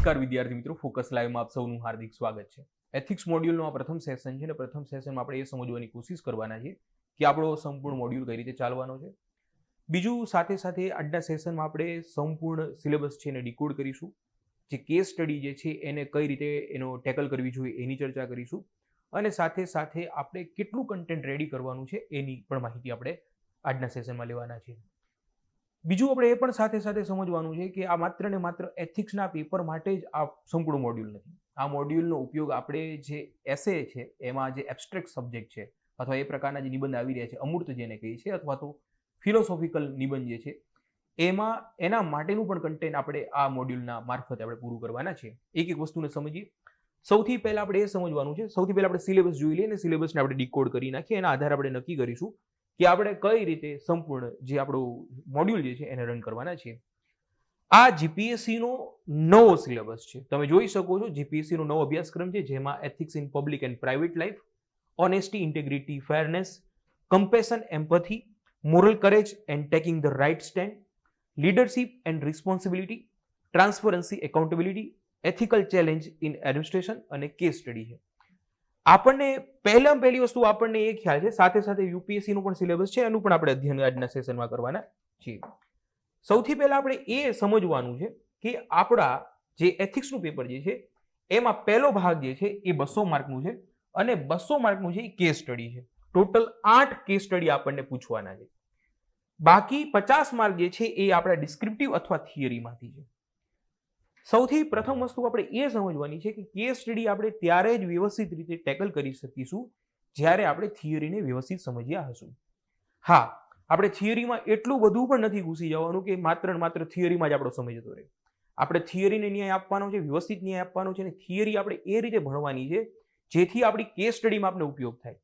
નમસ્કાર વિદ્યાર્થી મિત્રો ફોકસ લાઈવમાં આપ સૌનું હાર્દિક સ્વાગત છે. એથિક્સ મોડ્યુલનો આ પ્રથમ સેશન છે ને, પ્રથમ સેશનમાં આપણે એ સમજવાની કોશિશ કરવાના છે કે આપણો સંપૂર્ણ મોડ્યુલ કઈ રીતે ચાલવાનો છે. બીજું, સાથે સાથે આજના સેશનમાં આપણે સંપૂર્ણ સિલેબસ છે એને ડીકોડ કરીશું. જે કેસ સ્ટડી જે છે એને કઈ રીતે એનો ટેકલ કરવી જોઈએ એની ચર્ચા કરીશું. અને સાથે સાથે આપણે કેટલું કન્ટેન્ટ રેડી કરવાનું છે એની પણ માહિતી આપણે આજના સેશનમાં લેવાના છે બીજું આપણે એ પણ સાથે સાથે સમજવાનું છે કે આ માત્ર ને માત્ર એથિક્સના પેપર માટે જ આ સંપૂર્ણ મોડ્યુલ નથી. આ મોડ્યુલનો ઉપયોગ આપણે જે એસે છે, એમાં જે એબ્સ્ટ્રેક્ટ સબ્જેક્ટ છે, અથવા એ પ્રકારના જે નિબંધ આવી રહ્યા છે, અમૂર્ત જેને કહીએ છીએ, અથવા તો ફિલોસોફિકલ નિબંધ જે છે, એમાં એના માટેનું પણ કન્ટેન્ટ આપણે આ મોડ્યુલના મારફતે આપણે પૂરું કરવાના છે એક એક વસ્તુને સમજીએ. સૌથી પહેલાં આપણે એ સમજવાનું છે, સૌથી પહેલાં આપણે સિલેબસ જોઈ લઈએ અને સિલેબસને આપણે ડીકોડ કરી નાખીએ. એના આધારે આપણે નક્કી કરીશું કે આપણે કઈ રીતે સંપૂર્ણ જે આપણું મોડ્યુલ જે છે એને રન કરવાના છે આ જીપીએસસીનો નવો સિલેબસ છે. તમે જોઈ શકો છો જીપીએસસીનો નવો અભ્યાસક્રમ છે જેમાં ethics in public and private life honesty integrity fairness compassion empathy moral courage and taking the right stand leadership and responsibility transparency accountability ethical challenge in administration અને કેસ સ્ટડી છે. આપણને પહેલામાં પહેલી વસ્તુ આપણને એ ખ્યાલ છે, સાથે સાથે યુપીએસસી નું પણ સિલેબસ છે, એનું પણ આપણે અધ્યયન આજના સેશનમાં કરવાના છીએ. સૌથી પહેલા આપણે એ સમજવાનું છે કે આપણા જે એથિક્સનું પેપર જે છે, એમાં પહેલો ભાગ જે છે, એ બસો માર્કનું છે અને બસો માર્કનું છે એ કેસ સ્ટડી છે. ટોટલ આઠ કેસ સ્ટડી આપણને પૂછવાના છે. બાકી પચાસ માર્ક જે છે, એ આપણા ડિસ્ક્રિપ્ટિવ અથવા થિયરીમાંથી છે. સૌથી પ્રથમ વસ્તુ આપણે એ સમજવાની છે કે કેસ સ્ટડી આપણે ત્યારે જ વ્યવસ્થિત રીતે ટેકલ કરી શકીશું જ્યારે આપણે થિયરીને વ્યવસ્થિત સમજ્યા હશું. હા, આપણે થિયરીમાં એટલું બધું પણ નથી ઘૂસી જવાનું કે માત્ર ને માત્ર થિયરીમાં જ આપણો સમય જતો રહે. આપણે થિયરીને ન્યાય આપવાનો છે, વ્યવસ્થિત ન્યાય આપવાનો છે અને થિયરી આપણે એ રીતે ભણવાની છે જેથી આપણી કેસ સ્ટડીમાં આપણે ઉપયોગ થાય.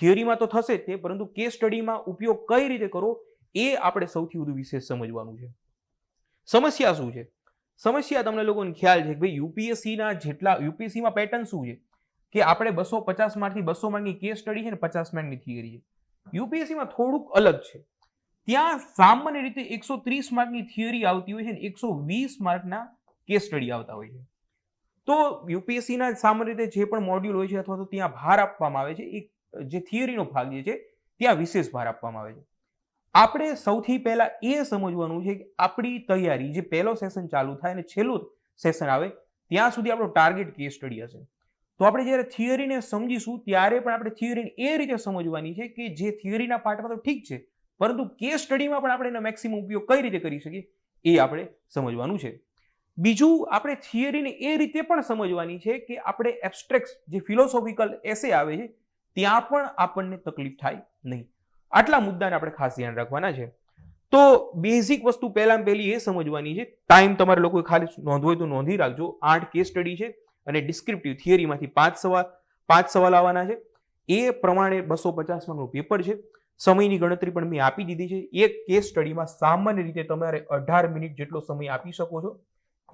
થિયરીમાં તો થશે તે, પરંતુ કેસ સ્ટડીમાં ઉપયોગ કઈ રીતે કરો એ આપણે સૌથી વધુ વિશેષ સમજવાનું છે. સમસ્યા શું છે? સમસ્યા તમને લોકોને ખ્યાલ છે કે ભાઈ યુપીએસસીના જેટલા, યુપીએસસીમાં પેટર્ન શું છે? કે આપણે બસો પચાસ માર્કથી બસો માર્કની કેસ સ્ટડી છે ને પચાસ માર્કની થિયરી છે. યુપીએસસીમાં થોડુંક અલગ છે. ત્યાં સામાન્ય રીતે એકસો ત્રીસ માર્કની થિયરી આવતી હોય છે ને એકસો વીસ માર્કના કેસ સ્ટડી આવતા હોય છે. તો યુપીએસસીના સામાન્ય રીતે જે પણ મોડ્યુલ હોય છે અથવા તો ત્યાં ભાર આપવામાં આવે છે એ જે થિયરીનો ભાગ જે છે, ત્યાં વિશેષ ભાર આપવામાં આવે છે. આપણે સૌથી પહેલા એ સમજવાનું છે કે આપણી તૈયારી જે પહેલો સેશન ચાલુ થાય અને છેલ્લું સેશન આવે, ત્યાં સુધી આપણો ટાર્ગેટ કેસ સ્ટડી હશે. તો આપણે જ્યારે થિયરીને સમજીશું, ત્યારે પણ આપણે થિયરીને એ રીતે સમજવાની છે કે જે થિયરીના પાર્ટમાં તો ઠીક છે, પરંતુ કેસ સ્ટડીમાં પણ આપણે એનો મેક્સિમમ ઉપયોગ કઈ રીતે કરી શકીએ, એ આપણે સમજવાનું છે. બીજું, આપણે થિયરીને એ રીતે પણ સમજવાની છે કે આપણે એબ્સ્ટ્રેક્ટ જે ફિલોસોફિકલ એસે આવે છે, ત્યાં પણ આપણને તકલીફ થાય નહીં. આટલા મુદ્દાને આપણે ખાસ ધ્યાન રાખવાના છે. તો બેઝિક વસ્તુ પહેલાં પહેલી એ સમજવાની છે ટાઈમ તમારે લોકોએ ખાલી નોંધવો હોય તો નોંધી રાખજો. આઠ કેસ સ્ટડી છે અને ડિસ્ક્રિપ્ટિવ થિયરીમાંથી પાંચ સવાલ પાંચ સવાલ આવવાના છે. એ પ્રમાણે બસો પચાસ માર્કનું પેપર છે. સમયની ગણતરી પણ મેં આપી દીધી છે. એક કેસ સ્ટડીમાં સામાન્ય રીતે તમારે અઢાર મિનિટ જેટલો સમય આપી શકો છો.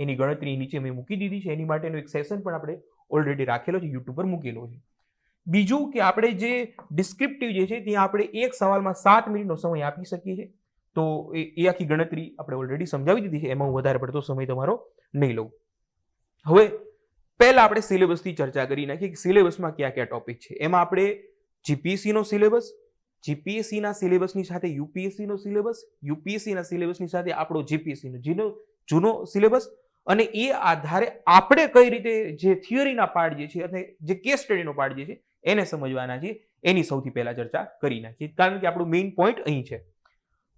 એની ગણતરી નીચે મેં મૂકી દીધી છે. એની માટેનો એક સેશન પણ આપણે ઓલરેડી રાખેલો છે યુટ્યુબ પર મૂકેલો છે. બીજું કે આપણે જે ડિસ્ક્રિપ્ટિવ જે છે, ત્યાં આપણે એક સવાલમાં સાત મિનિટનો સમય આપી શકીએ છીએ. તો એ આખી ગણતરી આપણે ઓલરેડી સમજાવી દીધી છે, એમાં હું વધારે પડતો સમય તમારો નહીં લઉં. હવે પહેલા આપણે સિલેબસની ચર્ચા કરી નાખીએ કે સિલેબસમાં કયા કયા ટોપિક છે. એમાં આપણે જીપીએસસીનો સિલેબસ જીપીએસસીના સિલેબસની સાથે યુપીએસસીનો સિલેબસ યુપીએસસીના સિલેબસની સાથે આપણો જીપીએસસીનો જેનો, જૂનો સિલેબસ અને એ આધારે આપણે કઈ રીતે જે થિયરીના પાર્ટ જે છે, અને જે કેસ સ્ટડીનો પાર્ટ જે છે એને સમજવાના છીએ એની સૌથી પહેલાં ચર્ચા કરી નાખીએ. કારણ કે આપણું મેઇન પોઈન્ટ અહીં છે.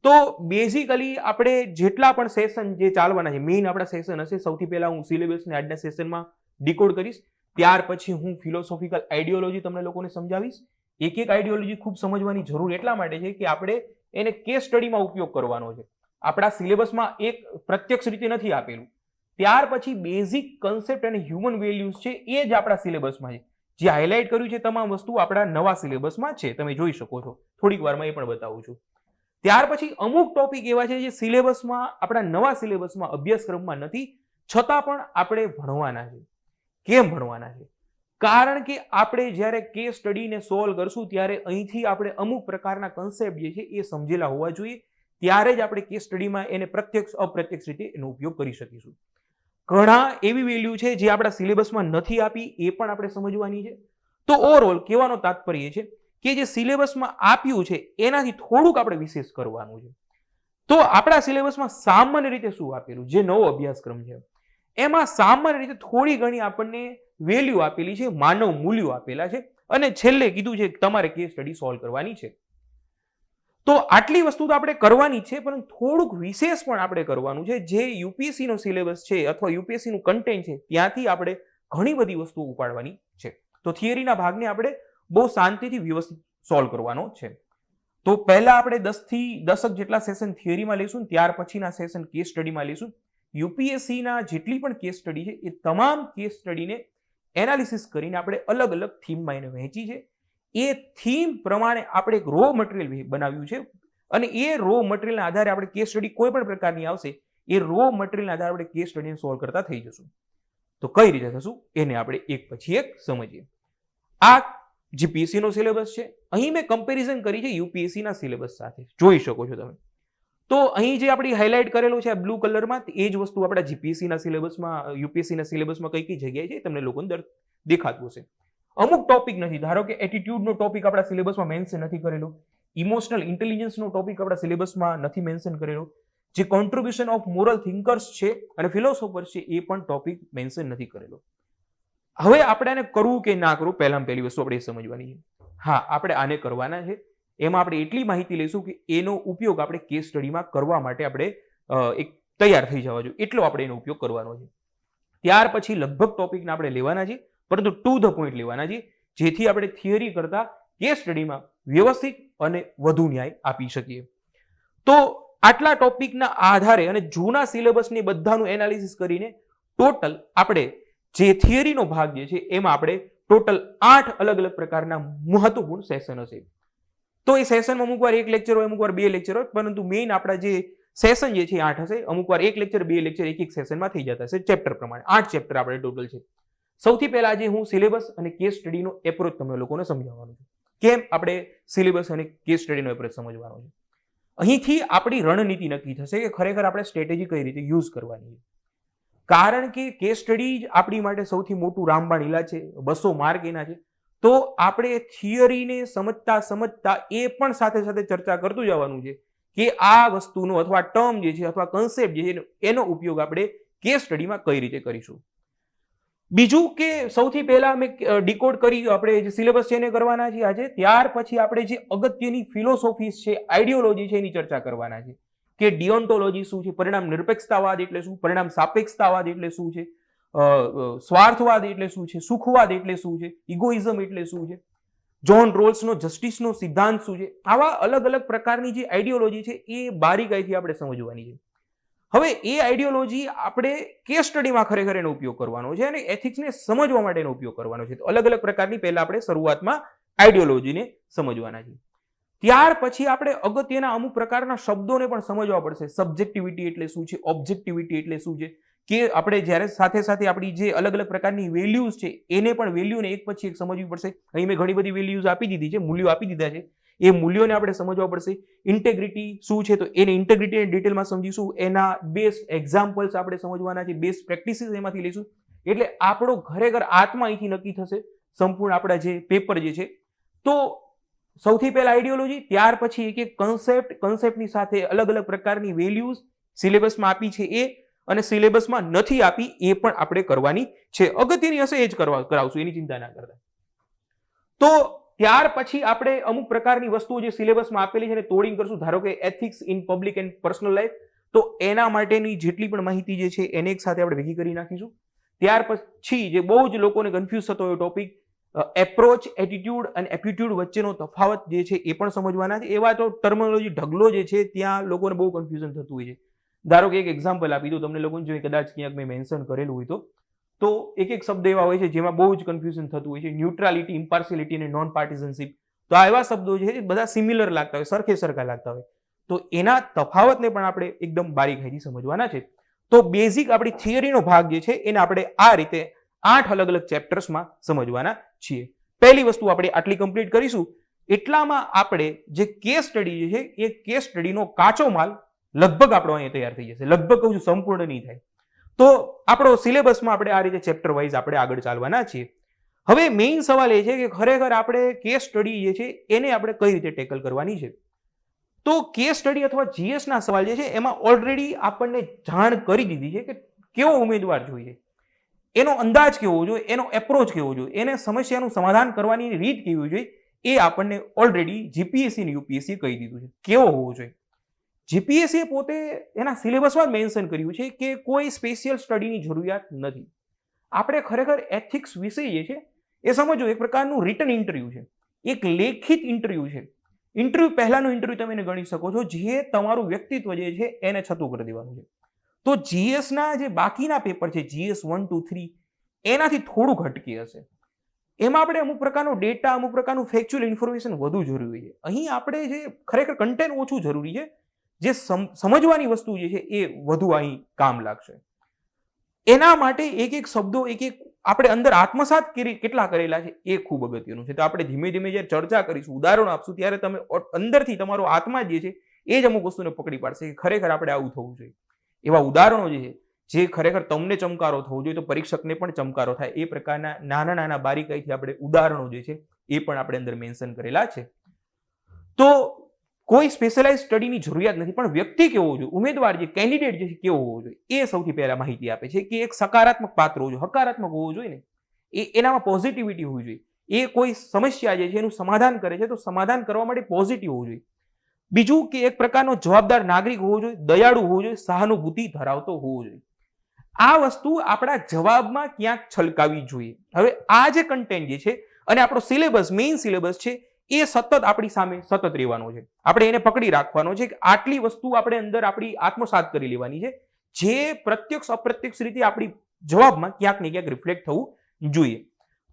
તો બેઝિકલી આપણે જેટલા પણ સેશન જે ચાલવાના છે મેઇન આપણા સેશન હશે. સૌથી પહેલાં હું સિલેબસને આજના સેશનમાં ડીકોડ કરીશ. ત્યાર પછી હું ફિલોસોફિકલ આઈડિયોલોજી તમને લોકોને સમજાવીશ. એક એક આઈડિયોલોજી ખૂબ સમજવાની જરૂર એટલા માટે છે કે આપણે એને કેસ સ્ટડીમાં ઉપયોગ કરવાનો છે. આપણા સિલેબસમાં એક પ્રત્યક્ષ રીતે નથી આપેલું. ત્યાર પછી બેઝિક કન્સેપ્ટ અને હ્યુમન વેલ્યુઝ છે એ જ આપણા સિલેબસમાં છે. જે હાઇલાઇટ કર્યું છે તમામ વસ્તુ આપણા નવા સિલેબસમાં છે, તમે જોઈ શકો છો. થોડીક વારમાં એ પણ બતાવું છું. ત્યાર પછી અમુક ટોપિક એવા છે જે સિલેબસમાં આપણા નવા સિલેબસમાં અભ્યાસક્રમમાં નથી, છતાં પણ આપણે ભણવાના છે. કેમ ભણવાના છે? કારણ કે આપણે જ્યારે કેસ સ્ટડીને સોલ્વ કરશું, ત્યારે અહીંથી આપણે અમુક પ્રકારના કન્સેપ્ટ જે છે એ સમજેલા હોવા જોઈએ. ત્યારે જ આપણે કેસ સ્ટડીમાં એને પ્રત્યક્ષ, અપ્રત્યક્ષ રીતે એનો ઉપયોગ કરી શકીશું. ઘણા એવી વેલ્યુ છે જે આપણા સિલેબસમાં નથી આપી, એ પણ આપણે સમજવાની છે. તો ઓવરઓલ કહેવાનો તાત્પર્ય છે કે જે સિલેબસમાં આપ્યું છે, એનાથી થોડુંક આપણે વિશેષ કરવાનું છે. તો આપણા સિલેબસમાં સામાન્ય રીતે શું આપેલું? જે નવો અભ્યાસક્રમ છે. એમાં સામાન્ય રીતે થોડી ઘણી આપણને વેલ્યુ આપેલી છે, માનવ મૂલ્યો આપેલા છે અને છેલ્લે કીધું છે તમારે કેસ સ્ટડી સોલ્વ કરવાની છે. તો આટલી વસ્તુ તો આપણે કરવાની છે, પણ થોડુંક વિશેષ પણ આપણે કરવાનું છે. જે યુપીએસસીનો સિલેબસ છે અથવા યુપીએસસી નું કન્ટેન્ટ છે, ત્યાંથી આપણે ઘણી બધી વસ્તુઓ ઉપાડવાની છે. તો થિયરીના ભાગને આપણે બહુ શાંતિથી વ્યવસ્થિત સોલ્વ કરવાનો છે. તો પહેલા આપણે દસથી દસક જેટલા સેશન થિયરીમાં લઈશું, ત્યાર પછીના સેશન કેસ સ્ટડીમાં લઈશું. યુપીએસસીના જેટલી પણ કેસ સ્ટડી છે, એ તમામ કેસ સ્ટડીને એનાલિસિસ કરીને આપણે અલગ અલગ થીમમાં એને વહેંચી છે. એ થીમ પ્રમાણે આપણે એક રો મટીરિયલ બનાવ્યું છે. અને એ રો મટીરિયલના આધારે આપણે કેસ સ્ટડી કોઈ પણ પ્રકારની આવશે, એ રો મટીરિયલના આધારે આપણે કેસ સ્ટડીને સોલ્વ કરતા થઈ જશું. તો કઈ રીતે થશું? એને આપણે એક પછી એક સમજીએ. આ જે નો સિલેબસ છે, અહીં મેં કમ્પેરિઝન કરી છે યુપીએસસીના સિલેબસ સાથે. જોઈ શકો છો તમે. તો અહીં જે આપણી હાઇલાઇટ કરેલું છે આ બ્લુ કલરમાં એ જ વસ્તુ આપણા જીપીએસસીના સિલેબસમાં યુપીએસસીના સિલેબસમાં કઈ કઈ જગ્યાએ છે તમને લોકોને દર દેખાતું હશે. અમુક ટોપિક નથી. ધારો કે એટીટ્યુડનો ટોપિક આપણા સિલેબસમાં મેન્શન નથી કરેલો. ઇમોશનલ ઇન્ટેલિજન્સનો ટોપિક આપણા સિલેબસમાં નથી મેન્શન કરેલો. જે કોન્ટ્રીબ્યુશન ઓફ મોરલ થિંકર્સ છે અને ફિલોસોફર્સ છે, એ પણ ટોપિક મેન્શન નથી કરેલો. હવે આપણે આને કરવું કે ના કરવું પહેલામાં પહેલી વસ્તુ આપણે એ સમજવાની છે. હા, આપણે આને કરવાના છે. એમાં આપણે એટલી માહિતી લઈશું કે એનો ઉપયોગ આપણે કેસ સ્ટડીમાં કરવા માટે આપણે એક તૈયાર થઈ જવા જોઈએ. એટલો આપણે એનો ઉપયોગ કરવાનો છે. ત્યાર પછી લગભગ ટોપિકને આપણે લેવાના છે. પરંતુ ટુ ધ પોઈન્ટ લેવાના છે જેથી આપણે થિયરી કરતા કેસ સ્ટડીમાં વ્યવસ્થિત અને વધુ ન્યાય આપી શકીએ. તો આટલા ટોપિકના આધારે અને જૂના સિલેબસની બધાનું એનાલિસિસ કરીને ટોટલ આપણે જે થિયરીનો ભાગ જે છે, એમાં આપણે ટોટલ આઠ અલગ અલગ પ્રકારના મહત્વપૂર્ણ સેશન હશે. તો એ સેશનમાં અમુક વાર એક લેક્ચર હોય અમુક વાર બે લેક્ચર હોય, પરંતુ મેઇન આપણા જે સેશન જે છે આઠ હશે અમુક વાર એક લેક્ચર બે લેક્ચર એક એક સેશનમાં થઈ જતા હશે ચેપ્ટર પ્રમાણે. આઠ ચેપ્ટર આપણે ટોટલ છે. સૌથી પહેલા આજે હું સિલેબસ અને કેસ સ્ટડીનો એપ્રોચ તમને લોકોને સમજાવવાનો છે. કેમ આપણે સિલેબસ અને કેસ સ્ટડીનો એપ્રોચ સમજવાનો છે? અહીંથી આપણી રણનીતિ નક્કી થશે કે ખરેખર આપણે સ્ટ્રેટેજી કઈ રીતે યુઝ કરવાની છે. કારણ કે કેસ સ્ટડી જ આપણી માટે સૌથી મોટું રામબાણ ઇલાજ છે, બસો માર્ક એના છે. તો આપણે થિયરીને સમજતા સમજતા એ પણ સાથે સાથે ચર્ચા કરતું જવાનું છે કે આ વસ્તુનો અથવા ટર્મ જે છે અથવા કન્સેપ્ટ જે છે એનો ઉપયોગ આપણે કેસ સ્ટડીમાં કઈ રીતે કરીશું. બીજું કે સૌથી પહેલા અમે ડીકોડ કરી આપણે જે સિલેબસ છે એને કરવાના છીએ આજે, ત્યાર પછી આપણે જે અગત્યની ફિલોસોફીસ છે આઈડિયોલોજી છે એની ચર્ચા કરવાના છે. કે ડિયોન્ટોલોજી શું છે, પરિણામ નિરપેક્ષતાવાદ એટલે શું, પરિણામ સાપેક્ષતાવાદ એટલે શું છે સ્વાર્થવાદ એટલે શું છે, સુખવાદ એટલે શું છે ઇગોઇઝમ એટલે શું છે જોન રોલ્સનો જસ્ટિસનો સિદ્ધાંત શું છે, આવા અલગ અલગ પ્રકારની જે આઈડિયોલોજી છે એ બારીકાઈથી આપણે સમજવાની છે. હવે એ આઈડિયોલોજી આપણે કેસ સ્ટડીમાં ખરેખર એનો ઉપયોગ કરવાનો છે અને એથિક્સને સમજવા માટેનો ઉપયોગ કરવાનો છે. તો અલગ અલગ પ્રકારની પહેલા આપણે શરૂઆતમાં આઈડિયોલોજીને સમજવાના છે. ત્યાર પછી આપણે અગત્યના અમુક પ્રકારના શબ્દોને પણ સમજવા પડશે. સબ્જેક્ટિવિટી એટલે શું છે? ઓબ્જેક્ટિવિટી એટલે શું છે? કે આપણે જ્યારે સાથે સાથે આપણી જે અલગ અલગ પ્રકારની વેલ્યુઝ છે, એને પણ વેલ્યુને એક પછી એક સમજવી પડશે. અહીં મેં ઘણી બધી વેલ્યુઝ આપી દીધી છે, મૂલ્યો આપી દીધા છે. એ મૂલ્યોને આપણે સમજવા પડશે. ઇન્ટેગ્રિટી શું છે? તો એને ઇન્ટેગ્રિટીને ડિટેલમાં સમજીશું. એના બેસ્ટ એક્ઝામ્પલ્સ આપણે સમજવાના છે. બેસ્ટ પ્રેક્ટિસીસ એમાંથી લઈશું. એટલે આપણો ઘરેઘર આત્મા અહીંથી નક્કી થશે. સંપૂર્ણ આપણા જે પેપર જે છે. તો સૌથી પહેલા આઈડિયોલોજી ત્યાર પછી એક એક કન્સેપ્ટ કન્સેપ્ટની સાથે અલગ અલગ પ્રકારની વેલ્યુઝ સિલેબસમાં આપી છે એ અને સિલેબસમાં નથી આપી એ પણ આપણે કરવાની છે. અગત્યની હશે એ જ કરવા, કરાવશું. એની ચિંતા ના કરતા. તો ત્યાર પછી આપણે અમુક પ્રકારની વસ્તુઓ જે સિલેબસમાં આપેલી છે એને તોડીને કરશું. ધારો કે ethics in public and personal life તો એના માટેની જેટલી પણ માહિતી જે છે એને એક સાથે આપણે ભેગી કરી નાખીશું. ત્યાર પછી જે બહુ જ લોકોને કન્ફ્યુઝ થતો હોય ટોપિક એપ્રોચ એટીટ્યુડ અને એપ્ટિટ્યુડ વચ્ચેનો તફાવત જે છે એ પણ સમજવાના છે. એવા તો ટર્મોલોજી ઢગલો જે છે ત્યાં લોકોને બહુ કન્ફ્યુઝન થતું હોય છે. ધારો કે એક એક્ઝામ્પલ આપી દઉં તમને લોકોને, જો કદાચ ક્યાંક મેં મેન્શન કરેલું હોય તો. તો એક એક શબ્દ એવા હોય છે જેમાં બહુ જ કન્ફ્યુઝન થતું હોય છે. ન્યુટ્રાલિટી ઇમ્પાર્શિયલિટી અને નોન પાર્ટીઝનશીપ તો આ એવા શબ્દો છે જે બધા સિમિલર લાગતા હોય, સરખે સરખા લાગતા હોય. તો એના તફાવતને પણ આપણે એકદમ બારીકાઈથી સમજવાના છે. તો બેઝિક આપણી થિયરીનો ભાગ જે છે એને આપણે આ રીતે આઠ અલગ અલગ ચેપ્ટર્સમાં સમજવાના છીએ. પહેલી વસ્તુ આપણે આટલી કમ્પ્લીટ કરીશું. એટલામાં આપણે જે કેસ સ્ટડી જે છે એ કેસ સ્ટડીનો કાચો માલ લગભગ આપણો અહીંયા તૈયાર થઈ જશે. લગભગ કહું છું સંપૂર્ણ નહીં થાય. તો આપણો સિલેબસમાં આપણે આ રીતે ચેપ્ટર વાઇઝ આપણે આગળ ચાલવાના છીએ. હવે મેઇન સવાલ એ છે કે ખરેખર આપણે કેસ સ્ટડી જે છે એને આપણે કઈ રીતે ટેકલ કરવાની છે? તો કેસ સ્ટડી અથવા જીએસના સવાલ જે છે એમાં ઓલરેડી આપણને જાણ કરી દીધી છે કે કેવો ઉમેદવાર જોઈએ. એનો અંદાજ કેવો જોઈએ, એનો એપ્રોચ કેવો જોઈએ, એને સમસ્યાનું સમાધાન કરવાની રીત કેવી જોઈએ એ આપણને ઓલરેડી જીપીએસસી ને યુપીએસસી કહી દીધું છે. કેવો હોવો જોઈએ? જીપીએસસીએ પોતે એના સિલેબસમાં મેન્શન કર્યું છે કે કોઈ સ્પેશિયલ સ્ટડીની જરૂરિયાત નથી. આપણે ખરેખર એથિક્સ વિષય જે છે, એ સમજો, એક પ્રકારનું રિટર્ન ઇન્ટરવ્યૂ છે. એક લેખિત ઇન્ટરવ્યૂ છે. ઇન્ટરવ્યૂ પહેલાનું ઇન્ટરવ્યૂ તમે ગણી શકો છો, જે તમારું વ્યક્તિત્વ જે છે, એને છતું કરી દેવાનું છે. તો જીએસના જે બાકીના પેપર છે જીએસ વન ટુ થ્રી એનાથી થોડુંક ઘટકી હશે. એમાં આપણે અમુક પ્રકારનો ડેટા અમુક પ્રકારનું ફેક્ચ્યુઅલ ઇન્ફોર્મેશન વધુ જરૂરી છે. અહીં આપણે જે ખરેખર કન્ટેન્ટ ઓછું જરૂરી છે જે સમ- સમજવાની વસ્તુ જે છે એ વધુ અહીં કામ લાગશે. એના માટે એક એક શબ્દો, એક એક આપણે અંદર આત્મસાત કેટલા કરેલા છે એ ખૂબ અગત્યનું છે. તો આપણે ધીમે ધીમે જ્યારે ચર્ચા કરીશું, ઉદાહરણો આપશું, ત્યારે તમે અંદરથી તમારો આત્મા જે છે એ જ અમુક વસ્તુને પકડી પાડશે કે ખરેખર આપણે આવું થવું જોઈએ. એવા ઉદાહરણો જે છે, જે ખરેખર તમને ચમકારો થવો જોઈએ, તો પરીક્ષકને પણ ચમકારો થાય. એ પ્રકારના નાના નાના બારીકાઈથી આપણે ઉદાહરણો જે છે એ પણ આપણે અંદર મેન્શન કરેલા છે. તો કોઈ સ્પેશિયલાઇઝ સ્ટડીની જરૂરિયાત નથી, પણ વ્યક્તિ કેવો જોઈએ? ઉમેદવાર જે કેન્ડિડેટ જે છે કેવો હોવો જોઈએ? એ સૌથી પહેલા માહિતી આપે છે કે એક સકારાત્મક પાત્ર હોવો જોઈએ. હકારાત્મક હોવો જોઈએ ને? એ એનામાં પોઝિટિવિટી હોવી જોઈએ. એ કોઈ સમસ્યા જે છે એનું સમાધાન કરે છે, તો સમાધાન કરવા માટે પોઝિટિવ હોવું જોઈએ. બીજું કે એક પ્રકારનો જવાબદાર નાગરિક હોવો જોઈએ, દયાળુ હોવો જોઈએ, સહાનુભૂતિ ધરાવતો હોવો જોઈએ. આ વસ્તુ આપણા જવાબમાં ક્યાંક છલકાવી જોઈએ. હવે આ જે કન્ટેન્ટ જે છે, અને આપણો સિલેબસ મેઇન સિલેબસ છે એ સતત આપણી સામે સતત રહેવાનો છે. આપણે એને પકડી રાખવાનો છે કે આટલી વસ્તુ આપણે અંદર આપણી આત્મસાત કરી લેવાની છે. જે પ્રત્યક્ષ અપ્રત્યક્ષ રીતે આપણી જવાબમાં ક્યાંક ને ક્યાંક રિફ્લેક્ટ થવું જોઈએ.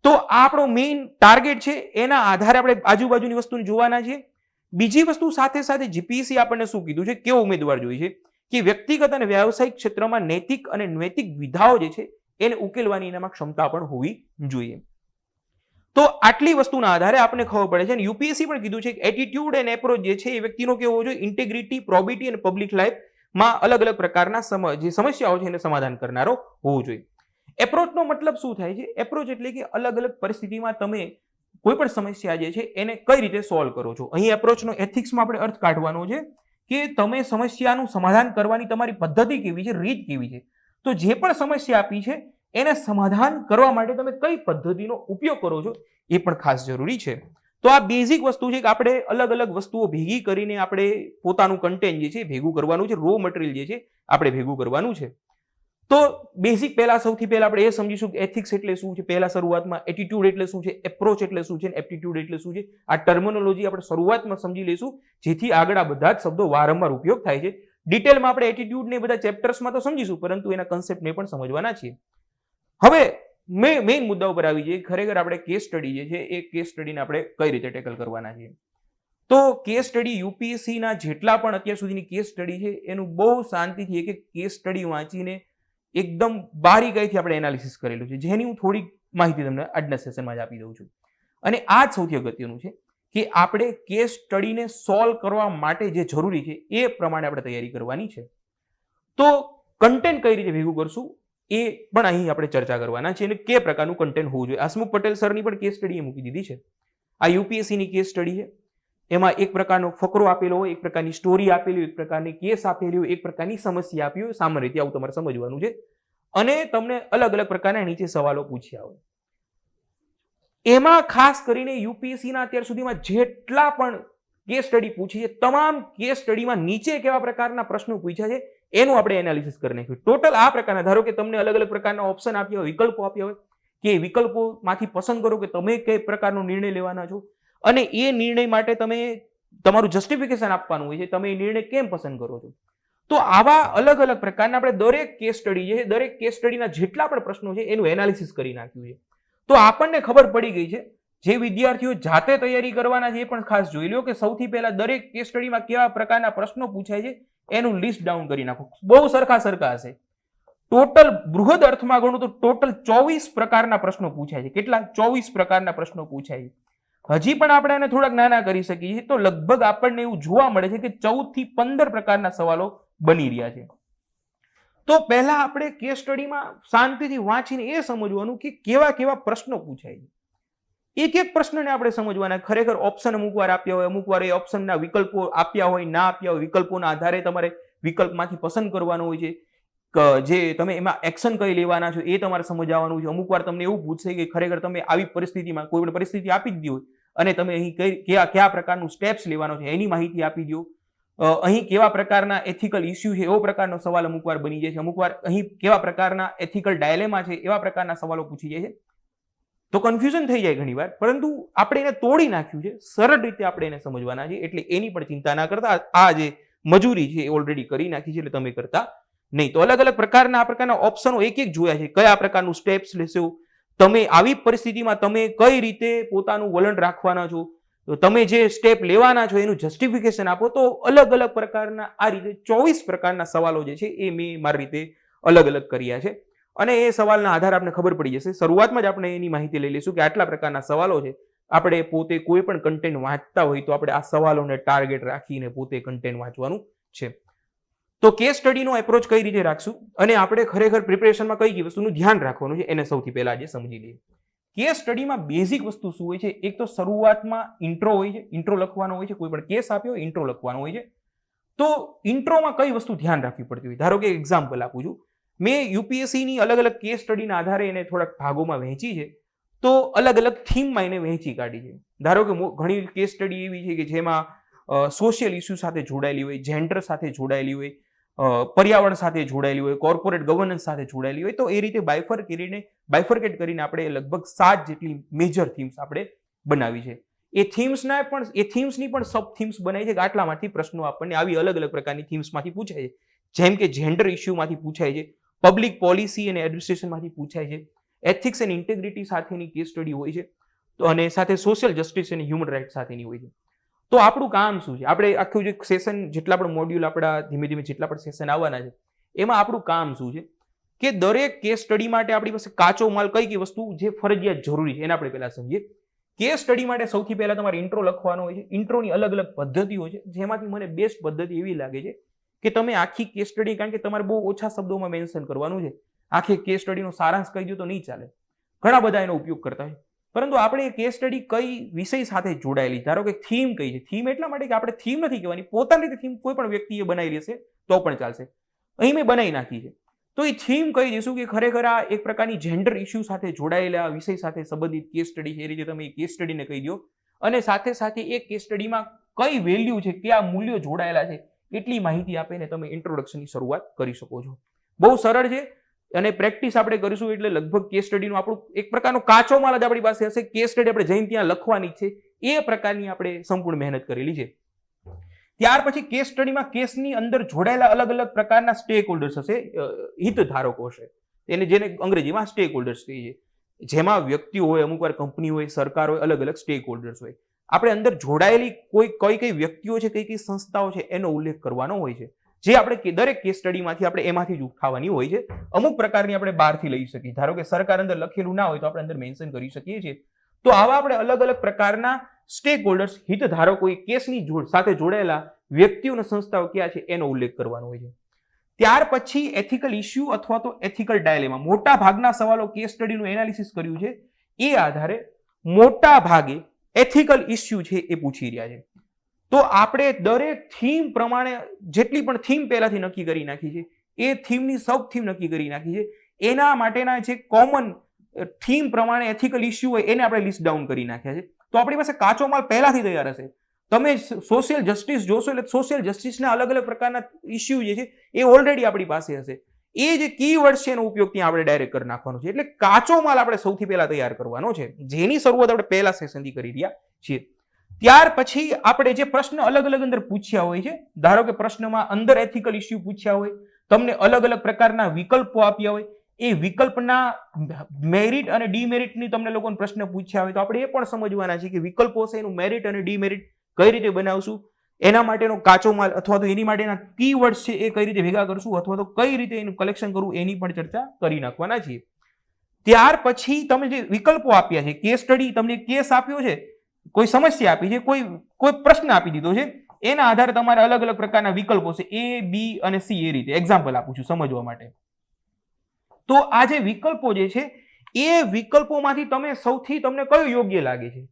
તો આ આપણો મેઇન ટાર્ગેટ છે. એના આધારે આપણે આજુબાજુની વસ્તુને જોવાના છે બીજી વસ્તુ સાથે સાથે જીપીસી આપણને શું કીધું છે? કેવો ઉમેદવાર જોઈએ છે? કે વ્યક્તિગત અને વ્યાવસાયિક ક્ષેત્રમાં નૈતિક અને નૈતિક વિધાઓ જે છે, એને ઉકેલવાની એનામાં ક્ષમતા પણ હોવી જોઈએ. તો આટલી વસ્તુના આધારે આપણને ખબર પડે છે અને યુપીએસસી પણ કીધું છે કે એટીટ્યુડ એન્ડ એપ્રોચ જે છે એ વ્યક્તિનો કેવો જોઈએ? ઇન્ટેગ્રિટી પ્રોબિટી અને પબ્લિક લાઈફમાં અલગ અલગ પ્રકારના સમ- જે સમસ્યાઓ છે એને સમાધાન કરનારો હોવો જોઈએ. એપ્રોચનો મતલબ શું થાય છે? એપ્રોચ એટલે કે અલગ અલગ પરિસ્થિતિમાં તમે કોઈ પણ સમસ્યા જે છે એને કઈ રીતે સોલ્વ કરો છો? અહીં એપ્રોચનો એથિક્સમાં આપણે અર્થ કાઢવાનો છે કે તમે સમસ્યાનું સમાધાન કરવાની તમારી પદ્ધતિ કેવી છે? રીત કેવી છે? તો જે પણ સમસ્યા આપી છે એને સમાધાન કરવા માટે તમે કઈ પદ્ધતિનો ઉપયોગ કરો છો એ પણ ખાસ જરૂરી છે. તો આ બેઝિક વસ્તુ છે કે આપણે અલગ અલગ વસ્તુઓ ભેગી કરીને આપણે પોતાનું કન્ટેન્ટ જે છે ભેગું કરવાનું છે. રો મટીરિયલ જે છે આપણે ભેગું કરવાનું છે. તો બેઝિક પહેલા સૌથી પહેલા આપણે એ સમજીશું કે એથિક્સ એટલે શું છે? પહેલા શરૂઆતમાં એટીટ્યુડ એટલે શું છે? એપ્રોચ એટલે શું છે? એપ્ટિટ્યુડ એટલે શું છે? આ ટર્મિનોલોજી આપણે શરૂઆતમાં સમજી લઈશું, જેથી આગળ આ બધા જ શબ્દો વારંવાર ઉપયોગ થાય છે. ડિટેલમાં આપણે એટીટ્યુડ ને બધા ચેપ્ટર્સમાં તો સમજીશું, પરંતુ એના કન્સેપ્ટને પણ સમજવાના છીએ. હવે મેં મેઇન મુદ્દા ઉપર આવી જઈએ. ખરેખર આપણે કેસ સ્ટડી જે છે, એ કેસ સ્ટડીને આપણે કઈ રીતે ટેકલ કરવાના છીએ તો કેસ સ્ટડી યુપીએસસીના જેટલા પણ અત્યાર સુધીની કેસ સ્ટડી છે, એનું બહુ શાંતિથી એક એક કેસ સ્ટડી વાંચીને એકદમ બારીકાઈથી આપણે એનાલિસિસ કરેલું છે. જેની હું થોડીક માહિતી તમને આજના સેશનમાં જ આપી દઉં છું. અને આ જ સૌથી અગત્યનું છે કે આપણે કેસ સ્ટડીને સોલ્વ કરવા માટે જે જરૂરી છે, એ પ્રમાણે આપણે તૈયારી કરવાની છે. તો કન્ટેન્ટ કઈ રીતે ભેગું કરશું? એ પણ અહીં આપણે ચર્ચા કરવાના છે અને કે પ્રકારનું કન્ટેન્ટ હોવું જોઈએ. હસમુખ પટેલ સરની પણ કેસ સ્ટડી મૂકી દીધી છે. આ યુપીએસસીની કેસ સ્ટડી છે. એમાં એક પ્રકારનો ફકરો આપેલો હોય, એક પ્રકારની સ્ટોરી આપેલી હોય, એક પ્રકારની કેસ આપેલી હોય, એક પ્રકારની સમસ્યા આપી હોય, સામાન્ય રીતે આવું તમારે સમજવાનું છે. અને તમને અલગ અલગ પ્રકારના નીચે સવાલો પૂછ્યા હોય. એમાં ખાસ કરીને યુપીએસસીના અત્યાર સુધીમાં જેટલા પણ કેસ સ્ટડી પૂછી છે, તમામ કેસ સ્ટડીમાં નીચે કેવા પ્રકારના પ્રશ્નો પૂછ્યા છે એનું આપણે એનાલિસિસ કરી નાખ્યું. ટોટલ આ પ્રકારના, ધારો કે તમને અલગ અલગ પ્રકારના ઓપ્શન આપ્યા હોય, વિકલ્પો આપ્યા હોય, કે વિકલ્પોમાંથી પસંદ કરો કે તમે કઈ પ્રકારનો નિર્ણય લેવાના છો, અને એ નિર્ણય માટે તમે તમારું જસ્ટિફિકેશન આપવાનું હોય છે, તમે એ નિર્ણય કેમ પસંદ કરો છો. તો આવા અલગ અલગ પ્રકારના આપણે દરેક કેસ સ્ટડી છે, દરેક કેસ સ્ટડીના જેટલા પણ પ્રશ્નો છે, એનું એનાલિસિસ કરી નાખ્યું છે. તો આપણને ખબર પડી ગઈ છે, જે વિદ્યાર્થીઓ જાતે તૈયારી કરવાના છે, એ પણ ખાસ જોઈ લો કે સૌથી પહેલા દરેક કેસ સ્ટડીમાં કેવા પ્રકારના પ્રશ્નો પૂછાય છે એનું લિસ્ટ ડાઉન કરી નાખો. બહુ સરખા સરખા હશે. ટોટલ બૃહદ અર્થમાં ગણું તો ટોટલ ચોવીસ પ્રકારના પ્રશ્નો પૂછાય છે. કેટલા? ચોવીસ પ્રકારના પ્રશ્નો પૂછાય છે. હજી પણ આપણે એને થોડાક નાના કરી શકીએ. તો લગભગ આપણને એવું જોવા મળે છે કે ચૌદથી પંદર પ્રકારના સવાલો બની રહ્યા છે. તો પહેલા આપણે કેસ સ્ટડીમાં શાંતિથી વાંચીને એ સમજવાનું કે કેવા કેવા પ્રશ્નો પૂછાય છે. એક એક પ્રશ્નને આપણે સમજવાના. ખરેખર ઓપ્શન અમુક વાર આપ્યા હોય અમુક વાર એ ઓપ્શનના વિકલ્પો આપ્યા હોય, ના આપ્યા હોય, વિકલ્પોના આધારે તમારે વિકલ્પમાંથી પસંદ કરવાનો હોય છે. જે તમે એમાં એક્શન કઈ લેવાના છો એ તમારે સમજાવવાનું છે. અમુક વાર તમને એવું પૂછશે કે ખરેખર તમે આવી પરિસ્થિતિમાં કોઈ પણ પરિસ્થિતિ આપી દીધી હોય અને તમે અહીં કયા કયા પ્રકારનું સ્ટેપ્સ લેવાનો છે એની માહિતી આપી દો. અહીં કેવા પ્રકારના એથિકલ ઇસ્યુ છે એવો પ્રકારનો સવાલ અમુક વાર બની જાય છે. અમુક વાર અહીં કેવા પ્રકારના એથિકલ ડાયલેમા છે એવા પ્રકારના સવાલો પૂછી જાય છે. તો કન્ફ્યુઝન થઈ જાય ઘણીવાર પરંતુ આપણે એને તોડી નાખ્યું છે. સરળ રીતે આપણે એને સમજવાના છે. એટલે એની પણ ચિંતા ના કરતા આ જે મજૂરી છે એ ઓલરેડી કરી નાખી છે એટલે તમે કરતા નહીં. તો અલગ અલગ પ્રકારના, આ પ્રકારના ઓપ્શનો એક એક જોયા છે. કયા પ્રકારનું સ્ટેપ્સ લેશો? તમે આવી પરિસ્થિતિમાં તમે કઈ રીતે પોતાનું વલણ રાખવાના છો? તો તમે જે સ્ટેપ લેવાના છો એનું જસ્ટિફિકેશન આપો. તો અલગ અલગ પ્રકારના આ રીતે ચોવીસ પ્રકારના સવાલો જે છે એ મેં મારી રીતે અલગ અલગ કર્યા છે. અને એ સવાલના આધારે આપણે ખબર પડી જશે. શરૂઆતમાં જ આપણે એની માહિતી લઈ લઈશું કે આટલા પ્રકારના સવાલો છે. આપણે પોતે કોઈ પણ કન્ટેન્ટ વાંચતા હોય તો આપણે આ સવાલોને ટાર્ગેટ રાખીને પોતે કન્ટેન્ટ વાંચવાનું છે. તો કેસ સ્ટડીનો એપ્રોચ કઈ રીતે રાખશું? અને આપણે ખરેખર પ્રિપેરેશનમાં કઈ કઈ વસ્તુનું ધ્યાન રાખવાનું છે? એને સૌથી પહેલા આજે સમજી લઈએ. કેસ સ્ટડીમાં બેઝિક વસ્તુ શું હોય છે? એક તો શરૂઆતમાં ઇન્ટ્રો હોય છે. ઇન્ટ્રો લખવાનો હોય છે. કોઈ પણ કેસ આપ્યો ઇન્ટ્રો લખવાનો હોય છે. તો ઇન્ટ્રોમાં કઈ વસ્તુ ધ્યાન રાખવી પડતી હોય? ધારો કે એક્ઝામ્પલ આપું છું. મેં યુપીએસસીની અલગ અલગ કેસ સ્ટડીના આધારે એને થોડાક ભાગોમાં વહેંચી છે. તો અલગ અલગ થીમમાં એને વહેંચી કાઢી છે. ધારો કે ઘણી કેસ સ્ટડી એવી છે કે જેમાં સોશિયલ ઇસ્યુ સાથે જોડાયેલી હોય જેન્ડર સાથે જોડાયેલી હોય પર્યાવરણ સાથે જોડાયેલી હોય કોર્પોરેટ ગવર્નન્સ સાથે જોડાયેલી હોય, તો એ રીતે બાયફર કરીને બાયફર્કેટ કરીને આપણે લગભગ સાત જેટલી મેજર થીમ્સ આપણે બનાવી છે. એ થીમ્સના પણ, એ થીમ્સની પણ સબ થીમ્સ બનાવી છે કે આટલામાંથી પ્રશ્નો આપણને આવી અલગ અલગ પ્રકારની થીમ્સમાંથી પૂછાય છે. જેમ કે જેન્ડર ઇસ્યુમાંથી પૂછાય છે. પબ્લિક પોલિસી અને એડમિનિસ્ટ્રેશનમાંથી પૂછાય છે. એથિક્સ એન્ડ ઇન્ટેગ્રિટી સાથેની કેસ સ્ટડી હોય છે. તો અને સાથે સોશિયલ જસ્ટિસ અને હ્યુમન રાઇટ સાથેની હોય છે. તો આપણું કામ શું છે? આપણે આખું જે સેશન જેટલા પણ મોડ્યુલ આપણા ધીમે ધીમે જેટલા પણ સેશન આવવાના છે, એમાં આપણું કામ શું છે? કે દરેક કેસ સ્ટડી માટે આપણી પાસે કાચો માલ કઈ કઈ વસ્તુ જે ફરજિયાત જરૂરી છે, એને આપણે પહેલાં સમજીએ. કેસ સ્ટડી માટે સૌથી પહેલાં તમારે ઇન્ટ્રો લખવાનો હોય છે. ઇન્ટ્રોની અલગ અલગ પદ્ધતિઓ છે, જેમાંથી મને બેસ્ટ પદ્ધતિ એવી લાગે છે કે તમે આખી કેસ સ્ટડી કારણ કે તમારે બહુ ઓછા શબ્દોમાં મેન્શન કરવાનું છે. આખી કેસ સ્ટડીનો સારાંશ કહી દો તો નહીં ચાલે. ઘણા બધા એનો ઉપયોગ કરતા હોય. પરંતુ આપણે એ કેસ સ્ટડી કઈ વિષય સાથે જોડાયેલી? ધારો કે થીમ કઈ છે. થીમ એટલા માટે કે આપણે થીમ નથી કહેવાની. પોતાની રીતે થીમ કોઈ પણ વ્યક્તિએ બનાવી લેશે તો પણ ચાલશે. અહીં મેં બનાવી નાખી છે. તો એ થીમ કહી દઈશું કે ખરેખર આ એક પ્રકારની જેન્ડર ઇસ્યુ સાથે જોડાયેલા વિષય સાથે સંબંધિત કેસ સ્ટડી છે. એ રીતે તમે એ કેસ સ્ટડીને કહી દો. અને સાથે સાથે એ કેસ સ્ટડીમાં કઈ વેલ્યુ છે, કયા મૂલ્યો જોડાયેલા છે? એટલી માહિતી આપીને તમે ઇન્ટ્રોડક્શનની શરૂઆત કરી શકો છો. બહુ સરળ છે અને પ્રેક્ટિસ આપણે કરીશું એટલે લગભગ કેસ સ્ટડીનું આપણું એક પ્રકારનો કાચો માલ જ આપણી પાસે હશે. કેસ સ્ટડી આપણે જઈને ત્યાં લખવાની છે. એ પ્રકારની આપણે સંપૂર્ણ મહેનત કરેલી છે. ત્યાર પછી કેસ સ્ટડીમાં કેસની અંદર જોડાયેલા અલગ અલગ પ્રકારના સ્ટેક હોલ્ડર્સ હશે હિતધારકો હશે. એને જેને અંગ્રેજીમાં સ્ટેક હોલ્ડર્સ કહીએ જેમાં વ્યક્તિ હોય, અમુક વાર કંપની હોય, સરકાર હોય, અલગ અલગ સ્ટેક હોલ્ડર્સ હોય. આપણે અંદર જોડાયેલી કોઈ, કઈ કઈ વ્યક્તિઓ છે, કઈ કઈ સંસ્થાઓ છે, એનો ઉલ્લેખ કરવાનો હોય છે. જે આપણે દરેક કેસ સ્ટડીમાંથી આપણે એમાંથી જ ઉઠાવવાની હોય છે. અમુક પ્રકારની આપણે બહારથી લઈ શકીએ. ધારો કે સરકાર અંદર લખેલું ના હોય તો આપણે અંદર મેન્શન કરી શકીએ છીએ. તો આવા આપણે અલગ અલગ પ્રકારના સ્ટેક હોલ્ડર્સ હિતધારકો એ કેસની સાથે જોડાયેલા વ્યક્તિઓ અને સંસ્થાઓ ક્યાં છે, એનો ઉલ્લેખ કરવાનો હોય છે. ત્યાર પછી એથિકલ ઇસ્યુ અથવા તો એથિકલ ડાયલેમા મોટા ભાગના સવાલો કેસ સ્ટડીનું એનાલિસિસ કર્યું છે. એ આધારે મોટા ભાગે એથિકલ ઇસ્યુ છે એ પૂછી રહ્યા છે. તો આપણે દરેક થીમ પ્રમાણે જેટલી પણ થીમ પહેલાથી નક્કી કરી નાખી છે, એ થીમની સબ થીમ નક્કી કરી નાખી છે. એના માટેના જે કોમન થીમ પ્રમાણે એથિકલ ઇસ્યુ હોય એને આપણે લિસ્ટ ડાઉન કરી નાખ્યા છે. તો આપણી પાસે કાચો માલ પહેલાથી તૈયાર હશે. તમે સોશિયલ જસ્ટિસ જોશો એટલે સોશિયલ જસ્ટિસના અલગ અલગ પ્રકારના ઇસ્યુ જે છે એ ઓલરેડી આપણી પાસે હશે. એ જે કીવર્ડ છે એનો ઉપયોગ ત્યાં આપણે ડાયરેક્ટ કરી નાખવાનો છે. એટલે કાચો માલ આપણે સૌથી પહેલા તૈયાર કરવાનો છે. જેની શરૂઆત આપણે પહેલા સેશનથી કરી રહ્યા છીએ. ત્યાર પછી આપણે જે પ્રશ્ન અલગ અલગ અંદર પૂછ્યા હોય છે, ધારો કે પ્રશ્નમાં અંદર એથિકલ ઇસ્યુ પૂછ્યા હોય, તમને અલગ અલગ પ્રકારના વિકલ્પો આપ્યા હોય, એ વિકલ્પના મેરિટ અને ડીમેરિટની તમને લોકોને પ્રશ્ન પૂછ્યા હોય તો આપણે એ પણ સમજવાના છે કે વિકલ્પો છે એનું મેરિટ અને ડીમેરિટ કઈ રીતે બનાવશું. એના માટેનો કાચો માલ અથવા તો એની માટેના કીવર્ડ્સ છે એ કઈ રીતે ભેગા કરશું અથવા તો કઈ રીતે એનું કલેક્શન કરવું એની પણ ચર્ચા કરી નાખવાના છીએ. ત્યાર પછી તમે જે વિકલ્પો આપ્યા છે કેસ સ્ટડી તમને કેસ આપ્યો છે, કોઈ સમસ્યા આપી છે, કોઈ કોઈ પ્રશ્ન આપી દીધો છે, એના આધારે તમારે અલગ અલગ પ્રકારના વિકલ્પો છે એ બી અને સી એ રીતે એક્ઝામ્પલ આપું છું સમજવા માટે. તો આ જે વિકલ્પો જે છે, એ વિકલ્પોમાંથી તમે સૌથી તમને કયો યોગ્ય લાગે છે?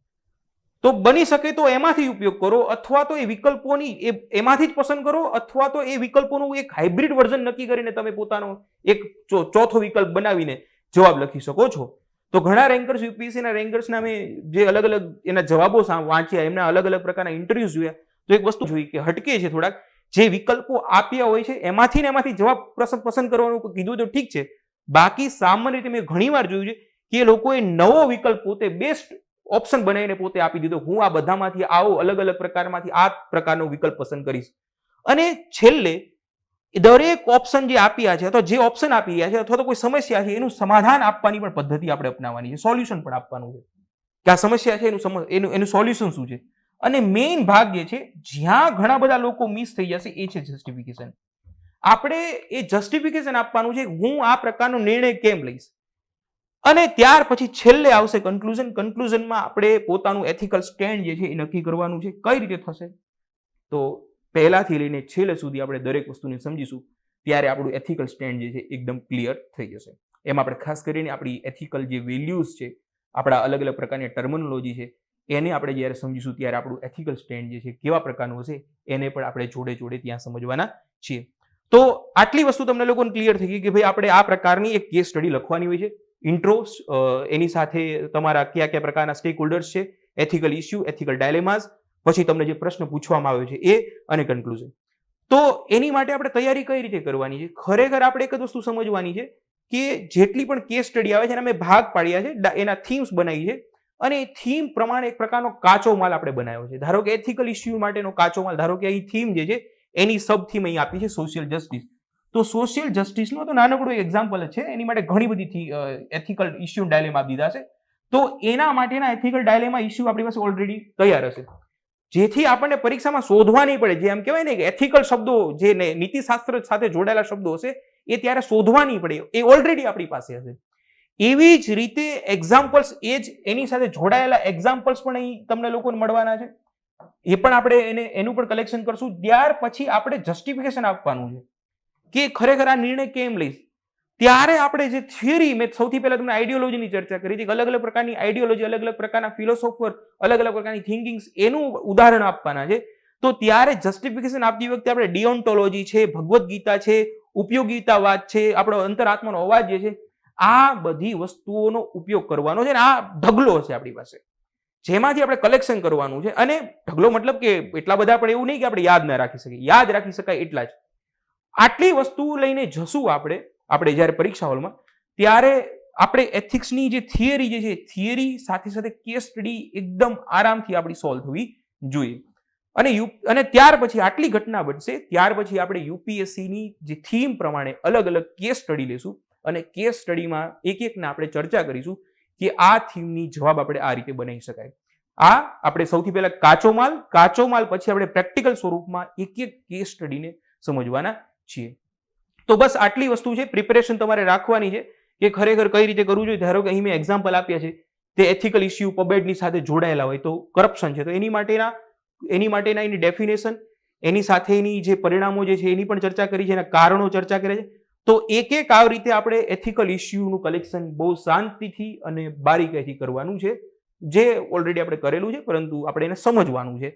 તો બની શકે તો એમાંથી ઉપયોગ કરો અથવા તો એ વિકલ્પોની એમાંથી જ પસંદ કરો અથવા તો એ વિકલ્પોનું એક હાઇબ્રિડ વર્ઝન નક્કી કરીને તમે પોતાનો એક ચોથો વિકલ્પ બનાવીને જવાબ લખી શકો છો. તો ઘણા રેન્કર્સ યુપીએસસીના રેન્કર્સના મેં જે અલગ અલગ એના જવાબો વાંચ્યા, એમના અલગ અલગ પ્રકારના ઇન્ટરવ્યુ જોયા, તો એક વસ્તુ જોઈ કે હટકે છે થોડાક, જે વિકલ્પો આપ્યા હોય છે એમાંથી ને એમાંથી જવાબ પસંદ કરવાનું કીધું તો ઠીક છે. બાકી સામાન્ય રીતે મેં ઘણીવાર જોયું છે કે એ લોકોએ નવો વિકલ્પ પોતે બેસ્ટ ઓપ્શન બનાવીને પોતે આપી દીધો. હું આ બધામાંથી આવો અલગ અલગ પ્રકારમાંથી આ પ્રકારનો વિકલ્પ પસંદ કરીશ. અને છેલ્લે દરેક ઓપ્શન જે આપ્યા છે અથવા જે ઓપ્શન આપી રહ્યા છે અથવા તો કોઈ સમસ્યા છે, એનું સમાધાન આપવાની પણ પદ્ધતિ આપણે અપનાવવાની છે. સોલ્યુશન પણ આપવાનું છે. કે આ સમસ્યા છે, એનું એનું એનું સોલ્યુશન શું છે? અને મેઇન ભાગ જે છે, જ્યાં ઘણા બધા લોકો મિસ થઈ જશે, એ છે જસ્ટિફિકેશન આપણે એ જસ્ટિફિકેશન આપવાનું છે, હું આ પ્રકારનો નિર્ણય કેમ લઈશ? અને ત્યાર પછી છેલ્લે આવશે કન્ક્લુઝન કન્ક્લુઝનમાં આપણે પોતાનું એથિકલ સ્ટેન્ડ જે છે એ નક્કી કરવાનું છે. કઈ રીતે થશે? તો પહેલાથી લઈને છેલ્લે સુધી આપણે દરેક વસ્તુને સમજીશું. ત્યારે આપણું એથિકલ સ્ટેન્ડ જે છે એકદમ ક્લિયર થઈ જશે. એમાં આપણે ખાસ કરીને આપણી એથિકલ જે વેલ્યુઝ છે, આપણા અલગ અલગ પ્રકારની ટર્મિનોલોજી છે, એને આપણે જ્યારે સમજીશું ત્યારે આપણું એથિકલ સ્ટેન્ડ જે છે કેવા પ્રકારનું હશે, એને પણ આપણે જોડે જોડે ત્યાં સમજવાના છીએ. તો આટલી વસ્તુ તમને લોકોને ક્લિયર થઈ ગઈ કે ભાઈ આપણે આ પ્રકારની એક કેસ સ્ટડી લખવાની હોય છે. ઇન્ટ્રો એની સાથે તમારા કયા કયા પ્રકારના સ્ટેક હોલ્ડર્સ છે એથિકલ ઇસ્યુ એથિકલ ડાયલેમાઝ પછી તમને જે પ્રશ્ન પૂછવામાં આવ્યો છે એ અને કન્ક્લુઝન તો એની માટે આપણે તૈયારી કઈ રીતે કરવાની છે? ખરેખર આપણે એક જ વસ્તુ સમજવાની છે કે જેટલી પણ કેસ સ્ટડી આવે છે, એના મેં ભાગ પાડ્યા છે એના થીમ્સ બનાવી છે અને એ થીમ પ્રમાણે એક પ્રકારનો કાચો માલ આપણે બનાવ્યો છે. ધારો કે એથિકલ ઇસ્યુ માટેનો કાચો માલ, ધારો કે અહીં થીમ જે છે, એની સબ થીમ અહીં આપી છે સોશિયલ જસ્ટિસ તો સોશિયલ જસ્ટિસનો તો નાનકડું એક્ઝામ્પલ છે. એની માટે ઘણી બધી એથિકલ ઇસ્યુ ડાયલેમા દીધા છે. તો એના માટેના એથિકલ ડાયલેમા ઇસ્યુ આપણી પાસે ઓલરેડી તૈયાર હશે. જેથી આપણને પરીક્ષામાં શોધવા નહીં પડે, જે એમ કહેવાય ને કે એથિકલ શબ્દો જે નીતિશાસ્ત્ર સાથે જોડાયેલા શબ્દો હશે, એ ત્યારે શોધવા નહીં પડે. એ ઓલરેડી આપણી પાસે હશે. એવી જ રીતે એક્ઝામ્પલ્સ એ જ એની સાથે જોડાયેલા એક્ઝામ્પલ્સ પણ અહીં તમને લોકોને મળવાના છે. એ પણ આપણે એને, એનું પણ કલેક્શન કરશું. ત્યાર પછી આપણે જસ્ટિફિકેશન આપવાનું છે. કે ખરેખર આ નિર્ણય કેમ લઈશ? ત્યારે આપણે જે થિયરી, મેં સૌથી પહેલા તમને આઈડિયોલોજીની ચર્ચા કરી હતી અલગ અલગ પ્રકારની આઈડિયોલોજી અલગ અલગ પ્રકારના ફિલોસોફર અલગ અલગ પ્રકારની થિંકિંગ્સ એનું ઉદાહરણ આપવાના છે. તો ત્યારે જસ્ટિફિકેશન આપતી વખતે આપણે ડિયોન્ટોલોજી છે, ભગવદ્ ગીતા છે, ઉપયોગીતાવાદ છે, આપણો અંતરાત્માનો અવાજ જે છે, આ બધી વસ્તુઓનો ઉપયોગ કરવાનો છે અને આ ઢગલો છે આપણી પાસે. જેમાંથી આપણે કલેક્શન કરવાનું છે અને ઢગલો મતલબ કે એટલા બધા પણ એવું નહીં કે આપણે યાદ ના રાખી શકીએ. યાદ રાખી શકાય એટલા જ. આટલી વસ્તુ લઈને જશું આપણે આપણે જ્યારે પરીક્ષા હોલમાં, ત્યારે આપણે એથિક્સની જે થિયરી જે છે, થિયરી સાથે સાથે કેસ સ્ટડી એકદમ આરામથી આપણી સોલ્વ થવી જોઈએ. અને યુ, અને ત્યાર પછી આટલી ઘટના બનશે, ત્યાર પછી આપણે યુપીએસસીની જે થીમ પ્રમાણે અલગ અલગ કેસ સ્ટડી લેશું અને કેસ સ્ટડીમાં એક એકને આપણે ચર્ચા કરીશું કે આ થીમની જવાબ આપણે આ રીતે બનાવી શકાય. આ આપણે સૌથી પહેલા કાચો માલ કાચો માલ પછી આપણે પ્રેક્ટિકલ સ્વરૂપમાં એક એક કેસ સ્ટડીને સમજવાના છીએ. તો બસ આટલી વસ્તુ છે. પ્રિપેરેશન તમારે રાખવાની છે કે ખરેખર કઈ રીતે કરવું જોઈએ. ધારો કે અહીં મેં એક્ઝામ્પલ આપ્યા છે તે એથિકલ ઇસ્યુ પબેડની સાથે જોડાયેલા હોય તો કરપ્શન છે. તો એની માટેના એની માટેના એની ડેફિનેશન એની સાથેની જે પરિણામો જે છે એની પણ ચર્ચા કરી છે એના કારણો ચર્ચા કરે છે. તો એક એક આ રીતે આપણે એથિકલ ઇસ્યુનું કલેક્શન બહુ શાંતિથી અને બારીકાઈથી કરવાનું છે. જે ઓલરેડી આપણે કરેલું છે, પરંતુ આપણે એને સમજવાનું છે.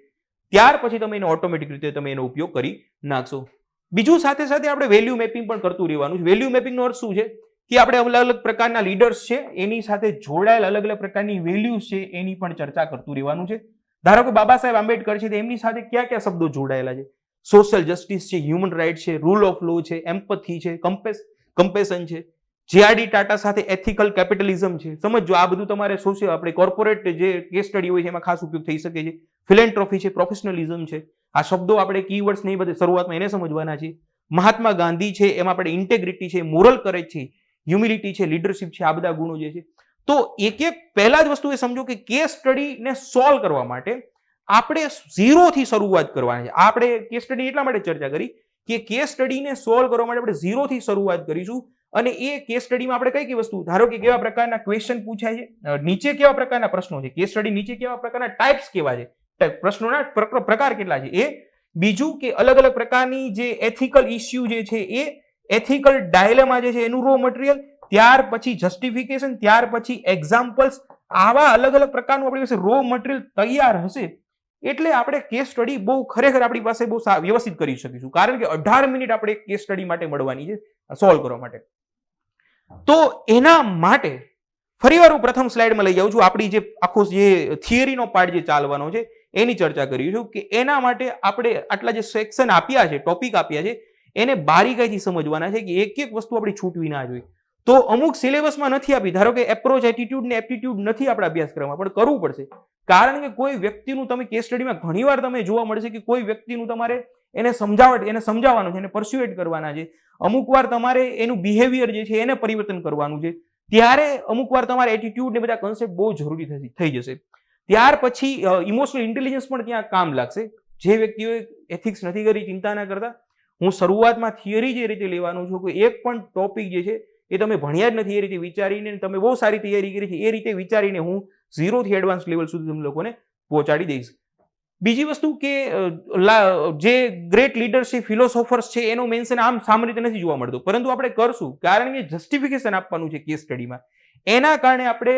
ત્યાર પછી તમે એને ઓટોમેટિક રીતે તમે એનો ઉપયોગ કરી નાખશો. બીજું સાથે સાથે આપણે વેલ્યુ મેપિંગ પણ કરતું રહેવાનું છે. વેલ્યુ મેપિંગનો અર્થ શું છે? કે આપણે અલગ અલગ પ્રકારના લીડર્સ છે, એની સાથે જોડાયેલ અલગ અલગ પ્રકારની વેલ્યુઝ છે, એની પણ ચર્ચા કરતું રહેવાનું છે. ધારો કે બાબા સાહેબ આંબેડકર છે, તો એમની સાથે કયા કયા શબ્દો જોડાયેલા છે? સોશિયલ જસ્ટિસ છે હ્યુમન રાઇટ છે રૂલ ઓફ લો છે એમ્પથી છે કમ્પેસ કમ્પેશન છે. જેઆરડી ટાટા સાથે એથિકલ કેપિટલિઝમ છે. સમજો, આ બધું તમારે સોશિયલ આપણે કોર્પોરેટ જે કેસ સ્ટડી હોય છે, એમાં ખાસ ઉપયોગ થઈ શકે છે. ફિલેન્ટ્રોફી છે પ્રોફેશનલિઝમ છે. આ શબ્દો આપણે કીવર્ડ્સ નહીં બધે શરૂઆતમાં એને સમજવાના છે મહાત્મા ગાંધી છે, એમાં આપણે ઇન્ટેગ્રિટી છે મોરલ કરેજ છે હ્યુમિલિટી છે લીડરશિપ છે, આ બધા ગુણો જે છે. તો એક એક પહેલા જ વસ્તુ એ સમજો કે કેસ સ્ટડીને સોલ્વ કરવા માટે આપણે ઝીરોથી શરૂઆત કરવાની છે. આપણે કેસ સ્ટડી એટલા માટે ચર્ચા કરી કે કેસ સ્ટડીને સોલ્વ કરવા માટે આપણે ઝીરોથી શરૂઆત કરીશું અને એ કેસ સ્ટડીમાં આપણે કઈ કઈ વસ્તુ, ધારો કે કેવા પ્રકારના ક્વેશ્ચન પૂછાય છે નીચે કેવા પ્રકારના પ્રશ્નો છે કેસ સ્ટડી નીચે કેવા પ્રકારના ટાઈપ્સ કેવા છે પ્રશ્નોના પ્ર- પ્રકાર કેટલા છે? એ બીજું કે અલગ અલગ પ્રકારની જે એથિકલ ઇસ્યુ જે છે એ એથિકલ ડાયલેમા જે છે એનું રો મટીરિયલ ત્યાર પછી જસ્ટિફિકેશન ત્યાર પછી એક્ઝામ્પલ્સ આવા અલગ અલગ પ્રકારનું આપણી પાસે રો મટીરિયલ તૈયાર હશે એટલે આપણે કેસ સ્ટડી બહુ ખરેખર આપણી પાસે બહુ વ્યવસ્થિત કરી શકીશું. કારણ કે અઢાર મિનિટ આપણે કેસ સ્ટડી માટે મળવાની છે સોલ્વ કરવા માટે. તો એના માટે ફરીવાર હું પ્રથમ સ્લાઇડમાં લઈ જાઉં છું. આપણી જે, આખો જે થિયરીનો પાર્ટ જે ચાલવાનો છે એની ચર્ચા કરીશું કે એના માટે આપણે આટલા જે સેક્શન આપ્યા છે ટોપિક આપ્યા છે, એને બારીકાઈથી સમજવાના છે કે એક એક વસ્તુ આપણી છૂટવી ના જોઈએ. તો અમુક સિલેબસમાં નથી આપી, ધારો કે એપ્રોચ એટીટ્યુડ ને એપ્ટિટ્યુડ નથી આપણા અભ્યાસક્રમમાં પણ કરવું પડશે. કારણ કે કોઈ વ્યક્તિનું તમે કેસ સ્ટડીમાં ઘણીવાર તમે જોવા મળશે કે કોઈ વ્યક્તિનું તમારે એને સમજાવટ, એને સમજાવવાનું છે, એને પરસ્યુએટ કરવાના છે. અમુક વાર તમારે એનું બિહેવિયર જે છે, એને પરિવર્તન કરવાનું છે. ત્યારે અમુક વાર તમારે એટીટ્યુડ ને બધા કન્સેપ્ટ બહુ જરૂરી થઈ જશે. ત્યાર પછી ઇમોશનલ ઇન્ટેલિજન્સ પણ ત્યાં કામ લાગશે. જે વ્યક્તિઓએ એથિક્સ નથી કરી, ચિંતા ના કરતા, હું શરૂઆતમાં થિયરી જે રીતે લેવાનો છું કે એક પણ ટોપિક જે છે, એ તમે ભણ્યા જ નથી, એ રીતે વિચારીને તમે બહુ સારી તૈયારી કરી છે, એ રીતે વિચારીને હું ઝીરોથી એડવાન્સ લેવલ સુધી તમે લોકોને પહોંચાડી દઈશ. બીજી વસ્તુ કે જે ગ્રેટ લીડર્સ છે ફિલોસોફર્સ છે, એનો મેન્શન આમ સામાન્ય રીતે નથી જોવા મળતું. પરંતુ આપણે કરશું. કારણ કે જસ્ટિફિકેશન આપવાનું છે કેસ સ્ટડીમાં એના કારણે આપણે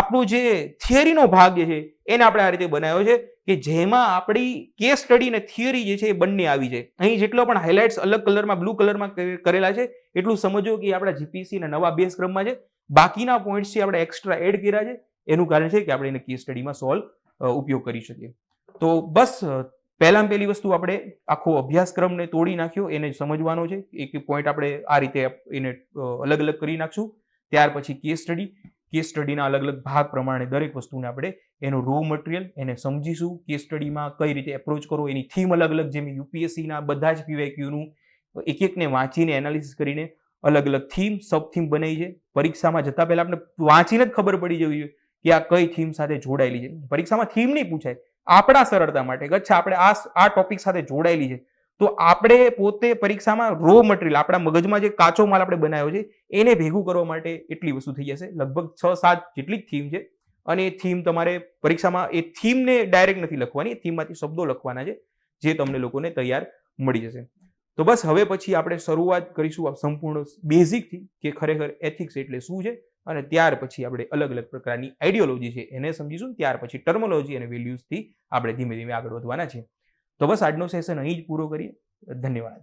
આપણું જે થિયરીનો ભાગ જે છે, એને આપણે આ રીતે બનાવ્યો છે કે જેમાં આપણી કેસ સ્ટડી અને થિયરી જે છે એ બંને આવી જાય. અહીં જેટલો પણ હાઇલાઇટ્સ અલગ કલરમાં બ્લુ કલરમાં કરેલા છે, એટલું સમજો કે આપણા જીપીસી ના નવા અભ્યાસક્રમમાં છે. બાકીના પોઈન્ટ્સ છે આપણે એક્સ્ટ્રા એડ કર્યા છે, એનું કારણ છે કે આપણે એને કેસ સ્ટડીમાં સોલ્વ ઉપયોગ કરી શકીએ. તો બસ પહેલામાં પહેલી વસ્તુ આપણે આખો અભ્યાસક્રમને તોડી નાખ્યો, એને સમજવાનો છે. એક પોઈન્ટ આપણે આ રીતે એને અલગ અલગ કરી નાખશું. ત્યાર પછી કેસ સ્ટડી કેસ સ્ટડીના અલગ અલગ ભાગ પ્રમાણે દરેક વસ્તુને આપણે એનું રો મટીરિયલ એને સમજીશું. કેસ સ્ટડીમાં કઈ રીતે એપ્રોચ કરવો, એની થીમ અલગ અલગ જેમ યુપીએસસીના બધા જ પીવાયક્યુનું એક એકને વાંચીને એનાલિસિસ કરીને અલગ અલગ થીમ સબ થીમ બનાવી છે. પરીક્ષામાં જતા પહેલા આપણે વાંચીને જ ખબર પડી જવી જોઈએ કે આ કઈ થીમ સાથે જોડાયેલી છે. પરીક્ષામાં થીમ નહીં પૂછાય. આપણા સરળતા માટે. અચ્છા, આપણે આ આ ટોપિક સાથે જોડાયેલી છે. તો આપણે પોતે પરીક્ષામાં રો મટીરિયલ આપણા મગજમાં જે કાચો માલ આપણે બનાવ્યો છે, એને ભેગું કરવા માટે એટલી વસ્તુ થઈ જશે. લગભગ છ, સાત જેટલી જ થીમ છે. અને એ થીમ તમારે પરીક્ષામાં, એ થીમને ડાયરેક્ટ નથી લખવાની થીમમાંથી શબ્દો લખવાના છે, જે તમને લોકોને તૈયાર મળી જશે. તો બસ હવે પછી આપણે શરૂઆત કરીશું આ સંપૂર્ણ બેઝિકથી કે ખરેખર એથિક્સ એટલે શું છે, અને ત્યાર પછી આપણે અલગ અલગ પ્રકારની આઈડિયોલોજી છે એને સમજીશું, ત્યાર પછી ટર્મોલોજી અને વેલ્યુઝથી આપણે ધીમે ધીમે આગળ વધવાના છે તો બસ આજનો સેશન અહીં જ પૂરો કરીએ. ધન્યવાદ.